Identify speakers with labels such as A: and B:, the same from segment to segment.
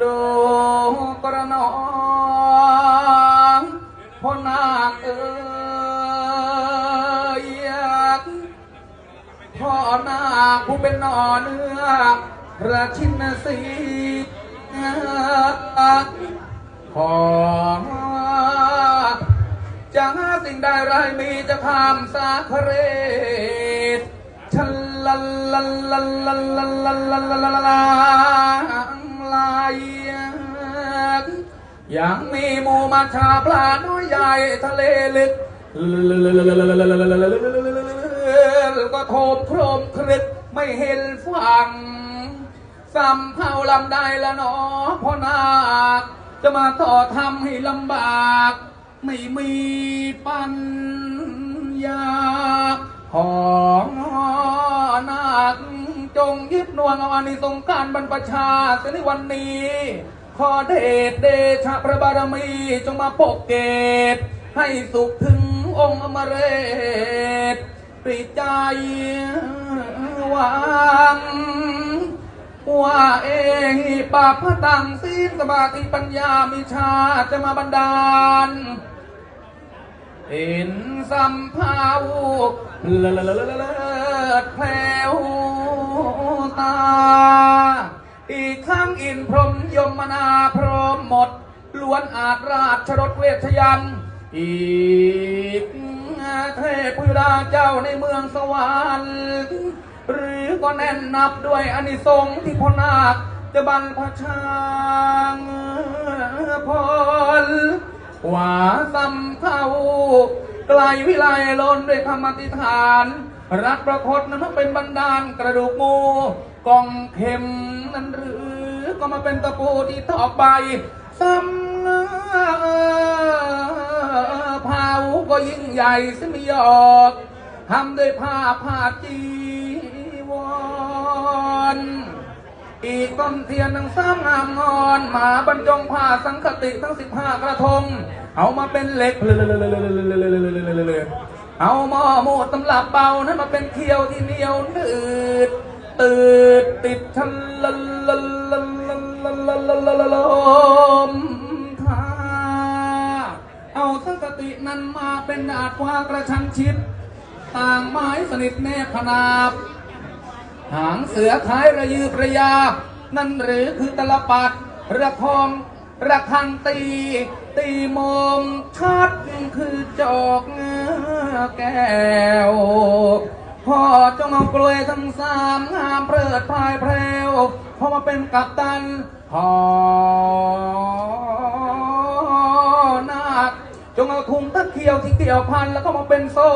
A: ดูกระนองพนักเอ๋ยพอนาคผู้เป็นนอเนื้อระชินสีขอจะหาสิ่งใดไรมีจะทำสาคเรชลัลลัลลัลลัลลัลลัลลัล ยยังมีหมูมาชาปลาน้อยใหญ่ทะเลลึกก็โทมโครมครึกไม่เห็นฝั่งสำเภาลำได้ละหนอพ่อนาคจะมาต่อทำให้ลำบาก ไม่มีปัญญาของนาค งยึดนวงเอาอานิสงส์การบรรพชาสในวันนี้ ขอเดชเดชะพระบารมีจงมาปกเกต ให้สุขถึงองค์อมเรศปริใจหวังว่าเองปาพระตังศีลสมาธิปัญญามิชาจะมาบันดาลเห็นสัมภาวเลิศแผลวา อีกครั้งอินพรหมยมนาพร้อมหมด ล้วนอาจราชรถเวชยัน อีกเทพพุราเจ้าในเมืองสวรรค์ หรือก็แน่นนับด้วยอานิสงส์ที่พนาคจะบรรพชางพรว่าสัมเข้าไกลวิไลลนด้วยคำอธิษฐาน รักประคตนั้นเป็นบันดาลกระดูกงู กองเข็มนั้นหรือก็มาเป็นตะปูที่ตอกใบซ้ำเผาก็ยิ่งใหญ่สมยอกทำด้วยผ้าผ้าจีวร อีกต้นเทียนทั้งสามงามงอนหมาบรรจงผ่าสังคติทั้งสิบห้ากระทง เอามาเป็นเหล็กเอาหม้อโมดตำลับเบานั้นมาเป็นเคียวที่เหนียวนืดตืด ติดชันลันลันลันลันลันลันลันลันลันลมทาเอาสังคตินั้นมาเป็นดาดฟ้ากระชันชิด ต่างไม้สนิทแนบพนาบ หางเสือท้ายระยือประยา นั่นหรือคือตลปัดระคองระคังตี ตีมมชัดคือจอกเงือแก้ว พ่อจงเอากลวยทั้งสามงามเพลิดพายแพรวพอมาเป็นกัปตันหอนาคจงเอาถุงตะเคียวที่เกี่ยวพันแล้วก็มาเป็นโซ่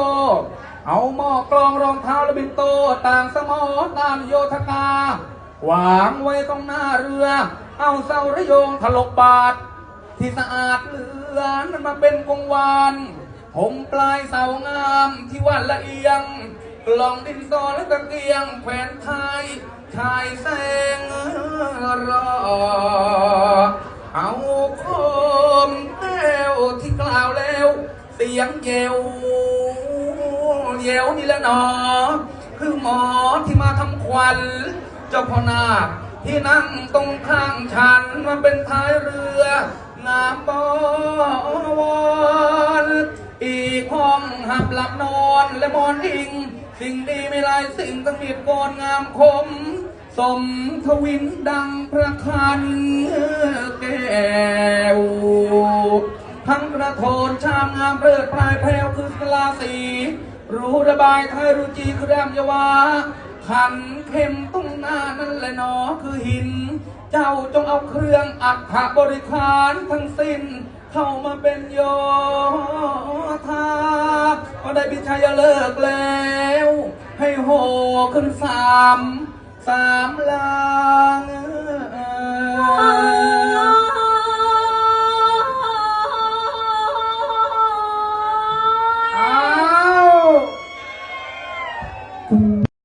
A: เอาหม้อกลองรองเท้าและบินโตต่างสมอตามโยธกาวางไว้ตรงหน้าเรือ เอาเสาระโยงถลกบาท ที่สะอาดเหลือนั้นมาเป็นกงวานผมปลายเสางามที่วันละเอียง กล่องดินสอและตะเกียงแขวนไทยชายแสงรอ เอาโคมแก้วที่กล่าวแล้ว เสียงเยวเยวนี่แหละหนอ คือหมอที่มาทำควัน เจ้าพ่อนาคที่นั่งตรงข้างฉันมาเป็นท้ายเรืองามบวรอีกห้องหับหลับนอนและมอนอิง สิ่งดีไม่ลายสิ่งตั้งมีดกรงามคม สมทวินดังพระคันแก้วทั้งกระโถนชามงามเลิศพลายแพรวคือกลาสีรู้ระบายไทยรุจีคือแรมยวาขันเข้มตรงหน้านั่นแหละหนอคือหิน เจ้าจงเอาเครื่องอัฐบริคารทั้งสิ้น เข้ามาเป็นโยธาก็ได้พิชัยเลิกแล้ว หผล่นสามสามลาง